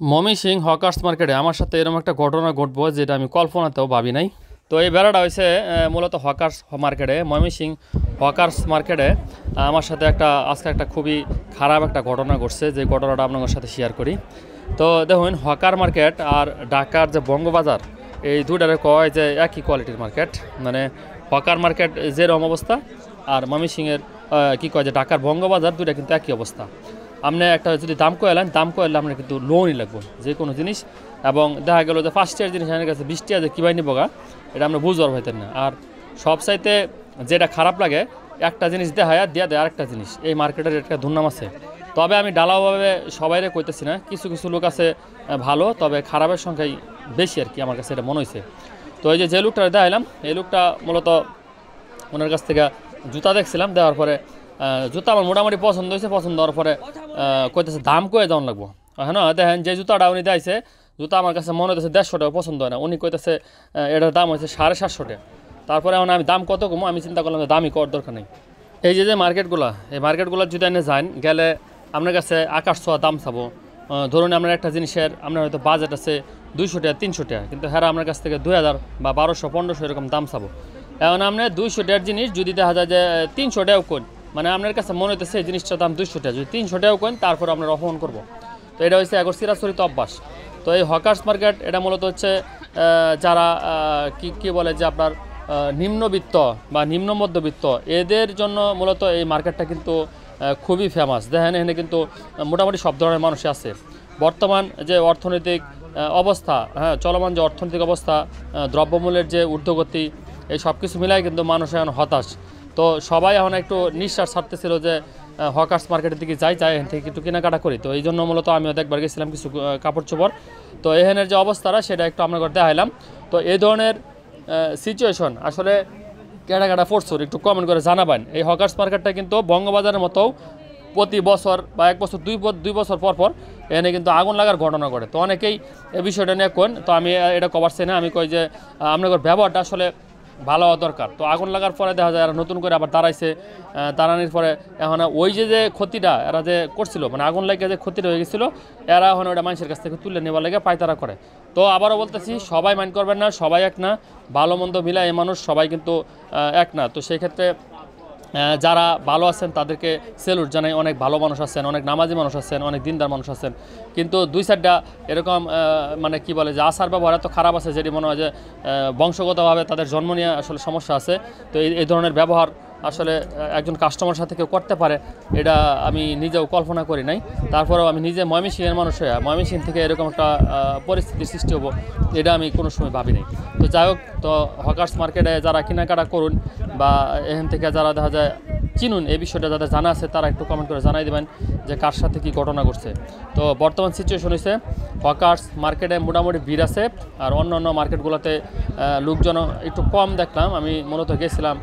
Mummy Singh hawkers মার্কেটে আমার সাথে এরকম একটা ঘটনা ঘটবো যেটা আমি কল্পনাতেও ভাবি নাই। তো এই বেড়াটা হয়েছে মূলত হকার্স মার্কেটে। মমি সিং হকার্স মার্কেটে আমার সাথে একটা, আজকে একটা খুবই খারাপ একটা ঘটনা ঘটছে, যে ঘটনাটা আপনাদের সাথে শেয়ার করি। তো দেখুন, হকার মার্কেট আর ঢাকার যে বঙ্গবাজার, এই দুটারে কয় যে একই কোয়ালিটির মার্কেট। মানে হকার মার্কেট যেরকম অবস্থা, আর মমি সিংয়ের কী কয় যে ঢাকার বঙ্গবাজার দুটা কিন্তু একই অবস্থা। আপনি একটা যদি দাম কয়েলেন দাম কয়েলে আপনার কিন্তু লোনই লাগবে, যে কোনো জিনিস। এবং দেখা গেল যে ফার্স্ট ইয়ার জিনিস আমার কাছে টাকা যে কী বাইনি বগা এটা আমরা বুঝবার হইতেন না। আর সব চাইতে যেটা খারাপ লাগে, একটা জিনিস দেখায় দিয়া দেয় আরেকটা জিনিস। এই মার্কেটের একটা দুর্নাম আছে। তবে আমি ডালাওভাবে সবাইরে কইতেছি না, কিছু কিছু লোক আছে ভালো, তবে খারাপের সংখ্যাই বেশি আর কি, আমার কাছে এটা মনে হয়েছে তো এই যে যে লোকটা দেখাইলাম, এই লোকটা মূলত ওনার কাছ থেকে জুতা দেখছিলাম, দেওয়ার পরে জুতা আমার মোটামুটি পছন্দ হয়েছে, পছন্দ হওয়ার পরে কইতেছে দাম কয়ে যাওয়ান লাগবো। হ্যাঁ দেখেন যে জুতাটা উনি দেয়ছে জুতা আমার কাছে মনে হতেছে দেড়শো টাকা পছন্দ হয় না। উনি কইতেছে এটার দাম হয়েছে সাড়ে সাতশো টাকা তারপরে এখন আমি দাম কত কমো? আমি চিন্তা করলাম যে দামই করার দরকার নেই। এই যে যে মার্কেটগুলো, এই মার্কেটগুলো যদি আপনি যান, গেলে আপনার কাছে আকাশ ছোঁয়া দাম চাবো। ধরুন আপনার একটা জিনিসের, আপনার হয়তো বাজেট আছে দুইশো টাকা তিনশো টাকা কিন্তু হ্যাঁ আপনার কাছ থেকে দুই হাজার বা বারোশো, পনেরোশো এরকম দাম চাবো। এখন আপনি দুইশো টাকার জিনিস যদি দেখা যায় যে তিনশো টাকাও কোন মানে আপনার কাছে মনে হইতেছে জিনিসটার দাম দুইশো টাকা। যদি তিনশো টাকাও কোন তারপর আপনার অপমান করব। তো এটা হচ্ছে একর চিরাচরিত অভ্যাস। তো এই হকার্স মার্কেট, এটা মূলত হচ্ছে যারা কি কি বলে যে আপনার নিম্নবিত্ত বা নিম্ন মধ্যবিত্ত, এদের জন্য মূলত এই মার্কেটটা কিন্তু খুবই ফেমাস দেখেন, এখানে কিন্তু মোটামুটি সব ধরনের মানুষ আছে। বর্তমান যে অর্থনৈতিক অবস্থা হ্যাঁ চলমান যে অর্থনৈতিক অবস্থা দ্রব্যমূল্যের যে ঊর্ধ্বগতি, এই সব কিছু মিলাই কিন্তু মানুষ এখন হতাশ। তো সবাই এখন একটু নিঃশ্বাস ছাড়তেছিল যে হকার্স মার্কেটের দিকে যাই যাই এখান থেকে একটু কেনাকাটা করি। তো এই জন্য মূলত আমিও একবার গেছিলাম কিছু কাপড় চোপড়। তো এখানের যে অবস্থাটা, সেটা একটু ঘর দেখাইলাম। তো এই ধরনের সিচুয়েশন আসলে কেনাকাটা কেটা পড়ছর একটু কমেন্ট করে জানাবেন। এই হকার্স মার্কেটটা কিন্তু বঙ্গবাজারের মতো প্রতি বছর বা এক বছর, দুই দুই বছর পর পর এখানে কিন্তু আগুন লাগার ঘটনা ঘটে। তো অনেকেই এই বিষয়টা নিয়ে কোন, তো আমি এটা কভার চাই না আমি কই যে আপনার ব্যবহারটা আসলে ভালো হওয়া দরকার। তো আগুন লাগার পরে দেখা যায় এরা নতুন করে আবার দাঁড়াইছে দাঁড়ানোর পরে এখন ওই যে যে ক্ষতিটা এরা যে করছিল মানে আগুন লাগে যে ক্ষতিটা হয়ে গেছিল এরা এখন ওটা মানুষের কাছ থেকে তুলে নেওয়ার লাগে পায়তারা করে। তো আবারও বলতেছি সবাই মাইন্ড করবেন না সবাই এক না ভালো মন্দ মিলায় মানুষ সবাই কিন্তু এক না। তো সেই ক্ষেত্রে আহ, যারা ভালো আছেন, তাদেরকে সেলুট জানাই। অনেক ভালো মানুষ আছেন, অনেক নামাজি মানুষ আছেন, অনেক দিনদার মানুষ আছেন। কিন্তু দুই সাইডটা এরকম মানে কি বলে যে আসার ব্যবহার এত খারাপ আছে, যেটি মনে হয় যে বংশগতভাবে তাদের জন্ম নিয়ে আসলে সমস্যা আছে। তো এই ধরনের ব্যবহার আসলে একজন কাস্টমার সাথে কেউ করতে পারে, এটা আমি নিজেও কল্পনা করি নাই। তারপরেও আমি নিজে ময়মনসিংহের মানুষ হয়ে, ময়মনসিংহ থেকে এরকম একটা পরিস্থিতি পরিস্থিতির সৃষ্টি হব, এটা আমি কোনো সময় ভাবি নাই। তো যাই হোক, তো হকার্স মার্কেটে যারা কেনাকাটা করুন বা এখান থেকে যারা দেখা যায় চিনুন, এই বিষয়টা যাদের জানা আছে তারা একটু কমেন্ট করে জানাই দেবেন যে কার সাথে কি ঘটনা ঘটছে। তো বর্তমান সিচুয়েশন হয়েছে হকার্স মার্কেটে মোটামুটি ভিড় আছে আর অন্য অন্য মার্কেটগুলোতে লোকজন একটু কম দেখলাম। আমি মূলত গেছিলাম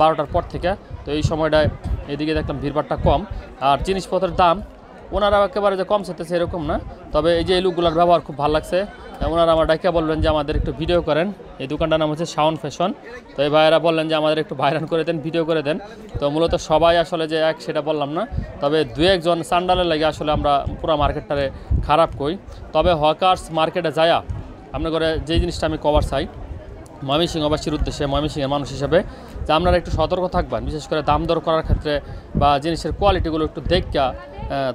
বারোটার পর থেকে। তো এই সময়টায় এদিকে দেখলাম ভিড়ভাড়টা কম। আর জিনিসপত্রের দাম, ওনারা একেবারে যে কম চাইতেছে এরকম না। তবে এই যে এই লুকগুলোর ব্যবহার খুব ভালো লাগছে। ওনারা আমার ডাকিয়া বললেন যে আমাদের একটু ভিডিও করেন। এই দোকানটার নাম হচ্ছে শাওন ফ্যাশন। তো এই ভাইয়েরা বললেন যে আমাদের একটু ভাইরাল করে দেন ভিডিও করে দেন। তো মূলত সবাই আসলে যে এক, সেটা বললাম না। তবে দু একজন সান্ডালের লাগে আসলে আমরা পুরো মার্কেটটারে খারাপ কই। তবে হকার্স মার্কেটে যায়া আপনার করে যে জিনিসটা আমি কভার চাই ময়মনসিংহবাসীর উদ্দেশ্যে, ময়মনসিংহের মানুষ হিসেবে, যে আপনারা একটু সতর্ক থাকবেন, বিশেষ করে দাম দর করার ক্ষেত্রে বা জিনিসের কোয়ালিটিগুলো একটু দেখা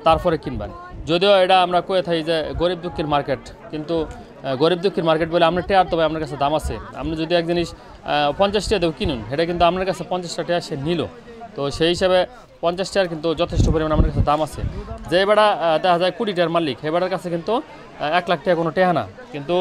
তারপরে কিনবেন। যদিও এটা আমরা কয়ে থাকি যে গরিব দুঃখীর মার্কেট কিন্তু গরিব দুঃখীর মার্কেট বলে আপনার টেয়ার, তবে আপনার কাছে দাম আছে। আপনি যদি এক জিনিস পঞ্চাশ দেও কিনুন, সেটা কিন্তু আপনার কাছে পঞ্চাশটা টাকা সে নিল। তো সেই হিসাবে পঞ্চাশ টাকার কিন্তু যথেষ্ট পরিমাণ আমার কাছে দাম আছে। যে বেড়া দেখা যায় কুড়ি টাকার মালিক সে বেড়ার কাছে কিন্তু এক লাখ টাকা কোনো টেহা না। কিন্তু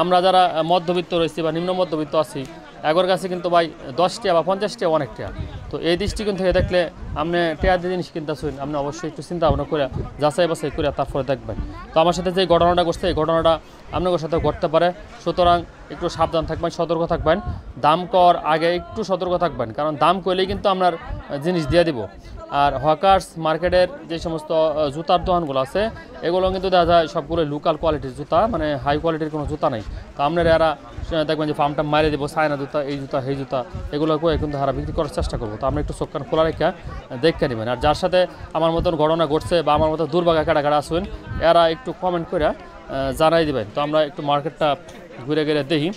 আমরা যারা মধ্যবিত্ত রয়েছি বা নিম্ন মধ্যবিত্ত আছি এগোর গাছে কিন্তু ভাই দশ টাকা বা পঞ্চাশ অনেকটা তো এই দৃষ্টিকোণ থেকে দেখলে আপনি টেয়াদি জিনিস কিনতে আসুন আপনি অবশ্যই একটু চিন্তা ভাবনা করে, যাচাই বাছাই করে তারপরে দেখবেন। তো আমার সাথে যে ঘটনাটা ঘটছে, এই ঘটনাটা আপনার সাথে ঘটতে পারে। সুতরাং একটু সাবধান থাকবেন, সতর্ক থাকবেন। দাম কর আগে একটু সতর্ক থাকবেন, কারণ দাম করলেই কিন্তু আপনার জিনিস দিয়ে দিব। আর হকার্স মার্কেটের যে সমস্ত জুতার দোকানগুলো আছে, এগুলো কিন্তু দেখা যায় সবগুলো লোকাল কোয়ালিটির জুতা মানে হাই কোয়ালিটির কোনো জুতা নেই। তো আপনার এরা দেখবেন যে ফার্মটা মারে দেবো সায়না জুতা, এই জুতা, সেই জুতা, এগুলো করে কিন্তু হারা বিক্রি করার চেষ্টা করব। তো আমরা একটু চোখ খোলা রেখে দেখে নেবেন। আর যার সাথে আমার মতন ঘটনা ঘটছে বা আমার মতো দুর্ভাগা কাটা কাটা আসবেন এরা একটু কমেন্ট করে জানাই দেবেন। তো আমরা একটু মার্কেটটা ঘুরে ঘুরে দেখি।